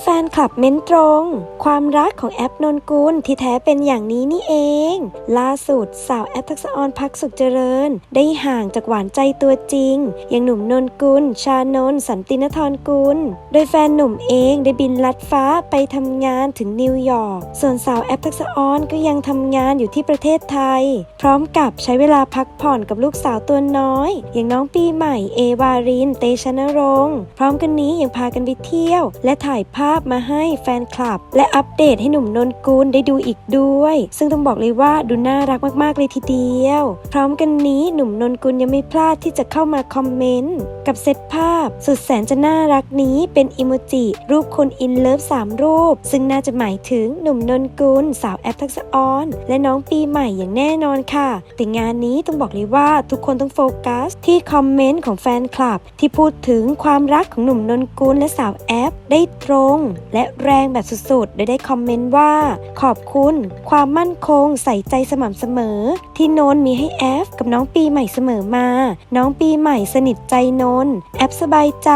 แฟนคลับเม้นตรง ความรักของแอปนนกุลที่แท้เป็นอย่างนี้นี่เอง ล่าสุดสาวแอปทักษะออนพักสุขเจริญ ได้ห่างจากหวานใจตัวจริง อย่างหนุ่มนนกุล ชานนท์สันตินทรกุล โดยแฟนหนุ่มเองได้บินลัดฟ้าไปทำงานถึงนิวยอร์กส่วนสาวแอปทักษะออนก็ยังทำงานอยู่ที่ประเทศไทย พร้อมกับใช้เวลาพักผ่อนกับลูกสาวตัวน้อย อย่างน้องปีใหม่เอวารินเตชะนรงค์พร้อมกันนี้ยังพากันไปเที่ยว และถ่ายภาพมาให้แฟนคลับ และอัปเดตให้หนุ่มนนกุลได้ดูอีกด้วย ซึ่งต้องบอกเลยว่าดูน่ารักมากๆเลยทีเดียว พร้อมกันนี้หนุ่มนนกุลยังไม่พลาดที่จะเข้ามาคอมเมนต์กับเซตภาพ สุดแสนจะน่ารักนี้เป็นอิโมจิรูปคนอินเลิฟ3รูป ซึ่งน่าจะหมายถึงหนุ่มนนกุลสาวแอปทักษะออนและน้องปีใหม่อย่างแน่นอนค่ะ แต่งานนี้ต้องบอกเลยว่าทุกคนต้องโฟกัส ที่คอมเมนต์ของแฟนคลับ ที่พูดถึงความรักของหนุ่มนนกุลและสาวแอปได้ตรงและแรงแบบสุดๆ โดยได้คอมเมนต์ว่า ขอบคุณ ความมั่นคงใส่ใจสม่ำเสมอ ที่โนนมีให้แอฟกับน้องปีใหม่เสมอมา น้องปีใหม่สนิทใจนนแอปสบายใจ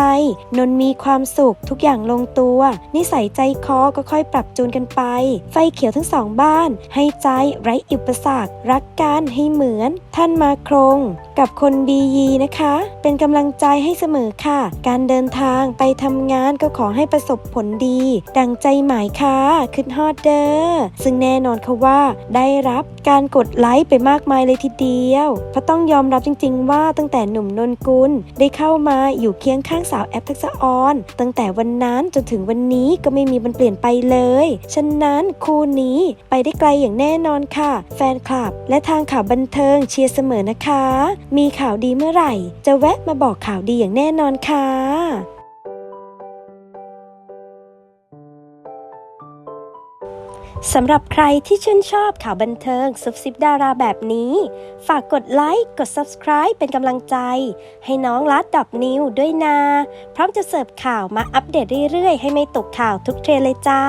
นนมีความสุขทุกอย่างลงตัว นิสัยใจคอก็ค่อยปรับจูนกันไป ไฟเขียวทั้งสองบ้าน ให้ใจไร้อุปสรรครักกันให้เหมือน ท่านมาครง กับคนดียีนะคะ เป็นกำลังใจให้เสมอค่ะ การเดินทางไปทำงานก็ขอให้ประสบผลดี ดังใจหมายค่ะขึ้นฮอดเดอร์ซึ่งแน่นอนค่ะว่าได้รับการกดไลค์ไปมากมายเลยทีเดียวเพราะต้องยอมรับจริง ๆ ว่าตั้งแต่หนุ่มนนกุลได้เข้ามาอยู่เคียงข้างสาวแอปทักษะออน ตั้งแต่วันนั้นจนถึงวันนี้ก็ไม่มีมันเปลี่ยนไปเลย ฉะนั้นคู่นี้ไปได้ไกลอย่างแน่นอนค่ะ แฟนคลับ และทางข่าวบันเทิงเชียร์เสมอนะคะมีข่าวดีเมื่อไหร่ จะแวะมาบอกข่าวดีอย่างแน่นอนค่ะสำหรับใครที่ชื่นชอบข่าวบันเทิงซุบซิบดาราแบบนี้ ฝากกดไลค์ กด Subscribe เป็นกำลังใจ ให้น้องลัดดอกนิวด้วยนะ พร้อมจะเสิร์ฟข่าวมาอัปเดตเรื่อยๆ ให้ไม่ตกข่าวทุกเทรนเลยจ้า